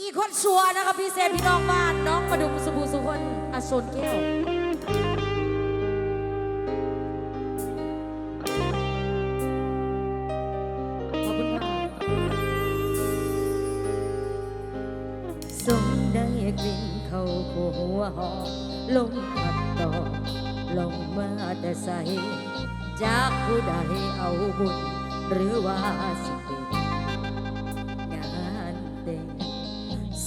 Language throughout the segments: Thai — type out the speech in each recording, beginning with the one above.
อีคนชัวนะครับพี่เซพี่น้องบ้านน้องประดุมสุบูสุคนอาชนแก้วสมได้กลิ่นเข้าหัวหอมลงพัดดอกลงมาแต่ใสจากผู้ใดเอาบุญหรือว่าสิ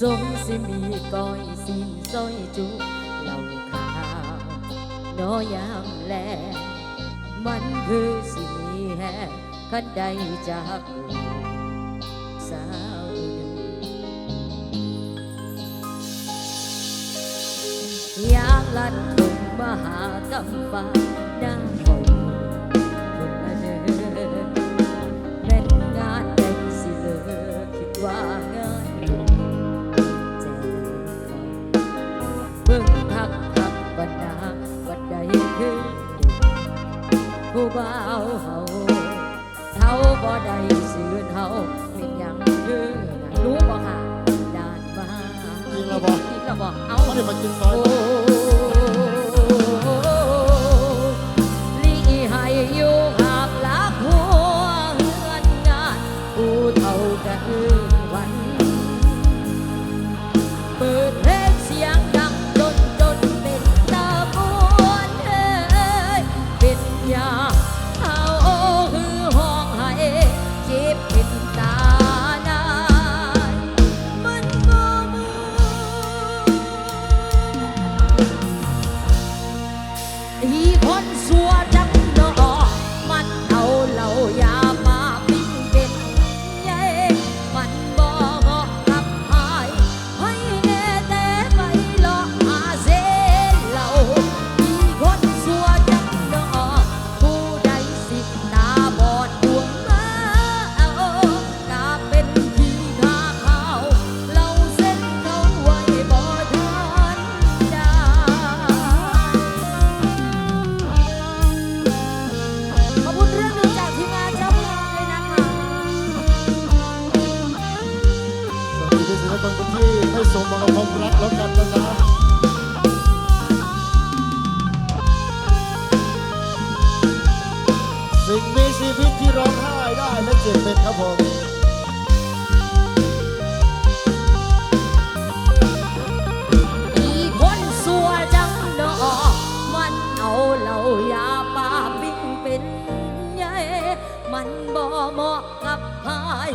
สมสิมีก้อยสินซอยจุเหลาขาวน้อยามแล มันคือสิมีแห่ขันใดจากสาวอยากลัดลงมหากำฟ้าได้ ผู้เบาเฮาเขาบ่ได้สื่อเฮาเป็นอย่างเด้อนะรู้บ่ค่ะด่านบ้ากินแล้วบ่ กินแล้วบ่เอา เขาได้มากินซอยอ้ สิ่งมีชีวิตที่ร้องไห้ได้และเจ็บเป็นครับผมอีคนสัวจังดอกมันเอาเหล่ายาป่าปิ้งเป็นใหญ่มันบ่เหมาะกับพาย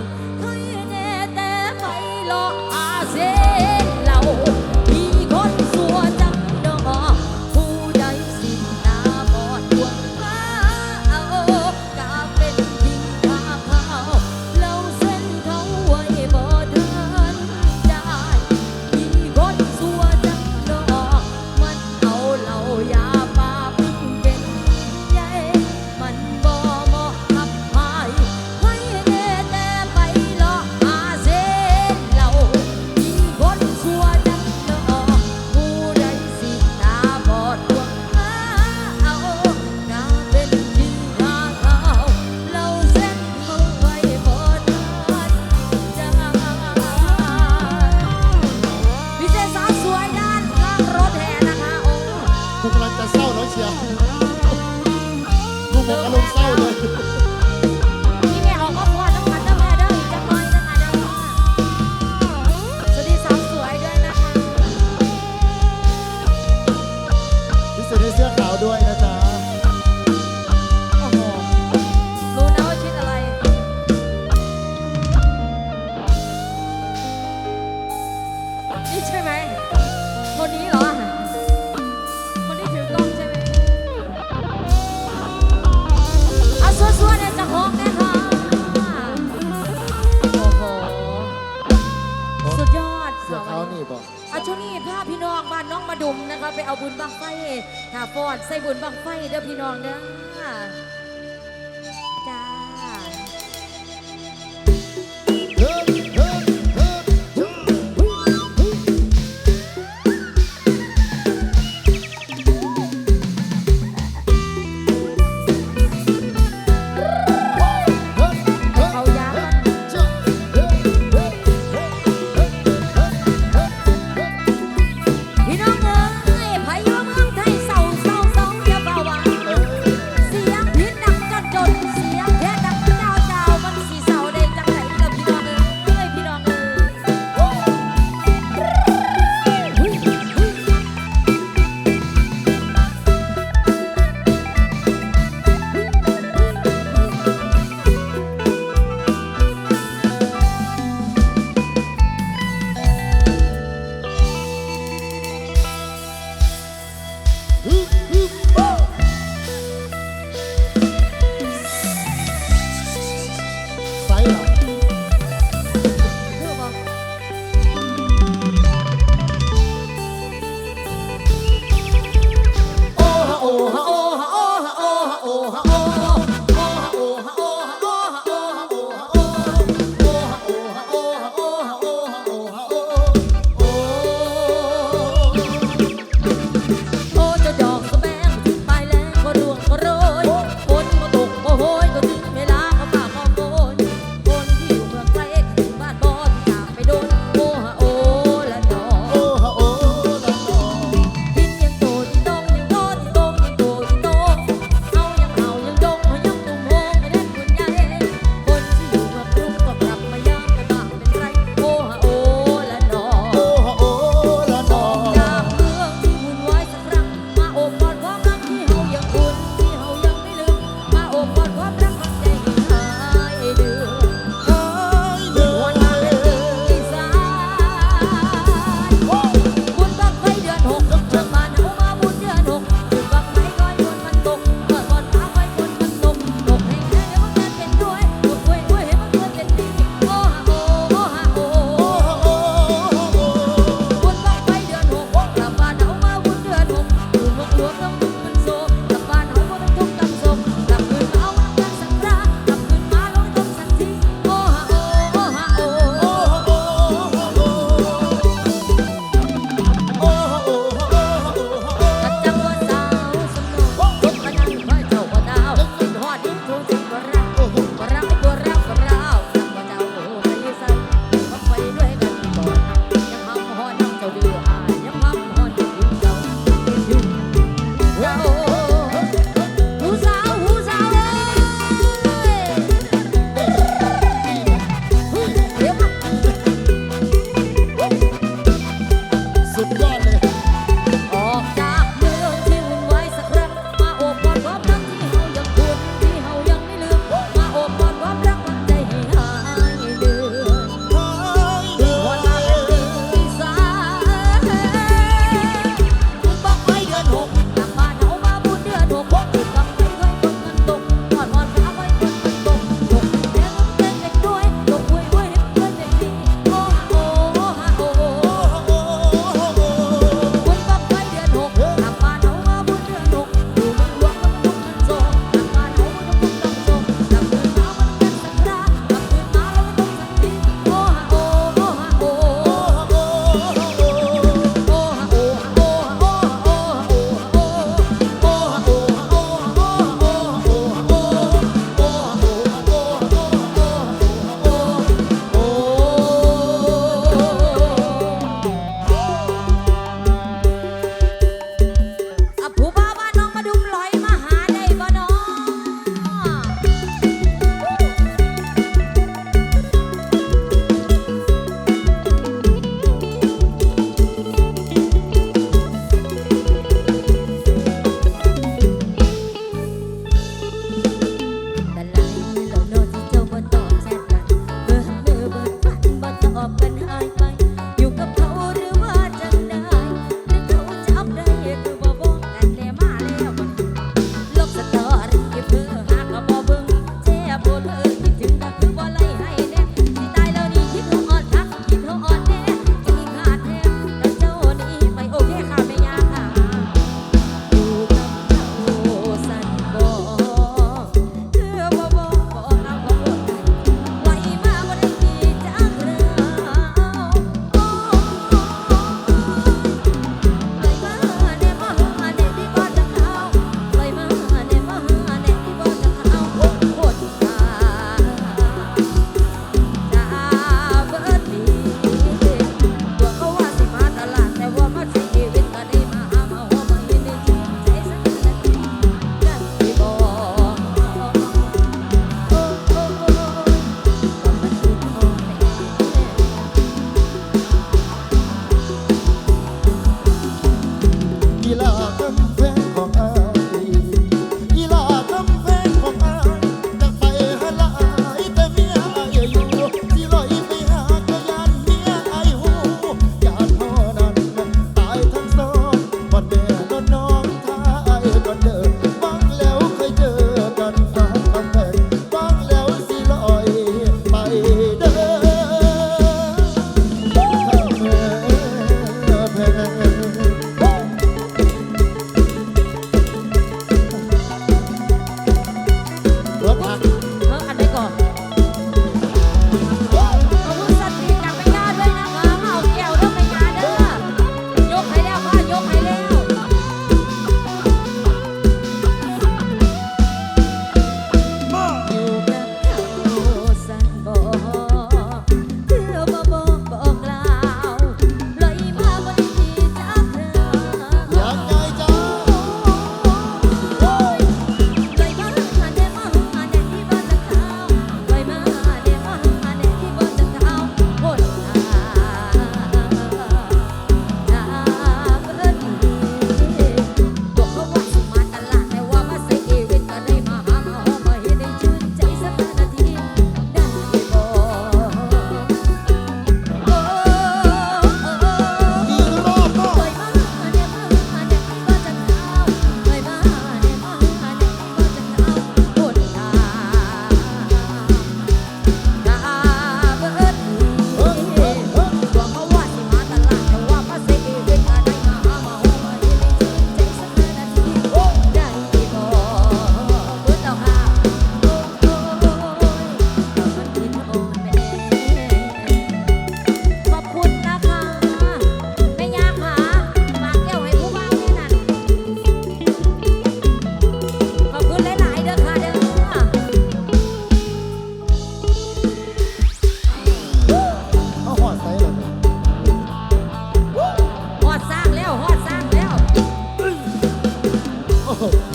Oh.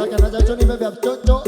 Nataka na jachoni mtoto.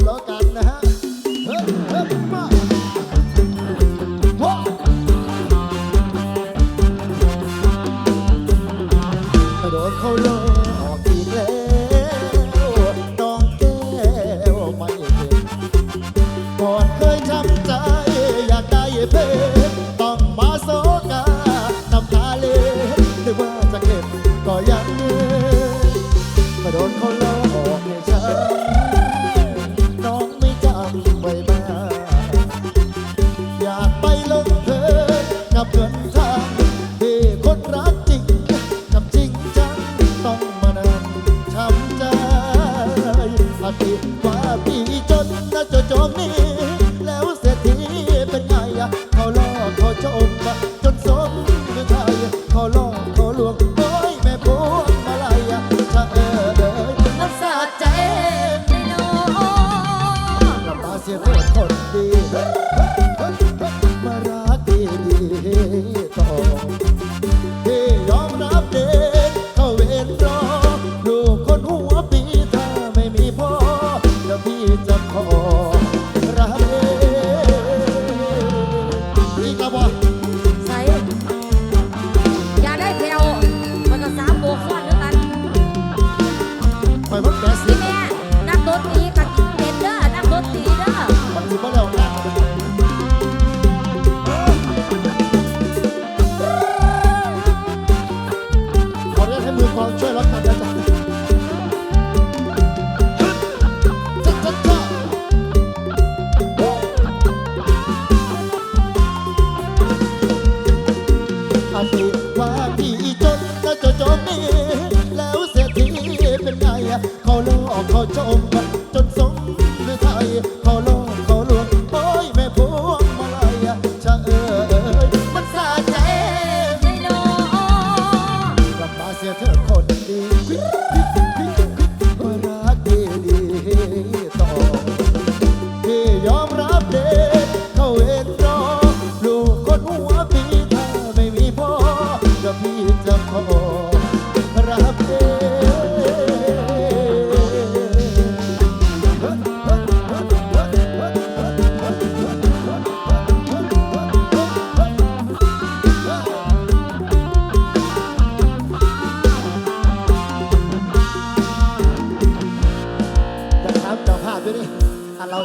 เป็เขาลอกเขาจม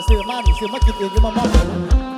ซื้อมานี่ซื้อมากินเองหรือมามอบ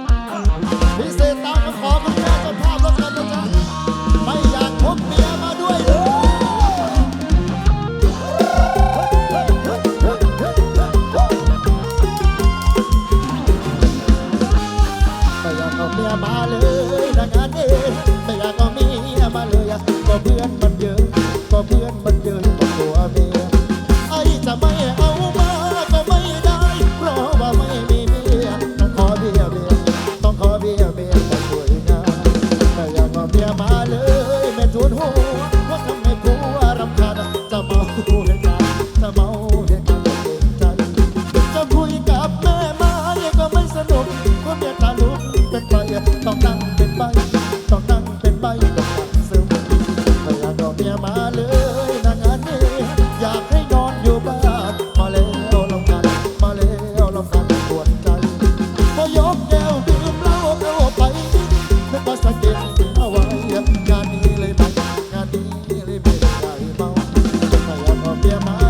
É amar.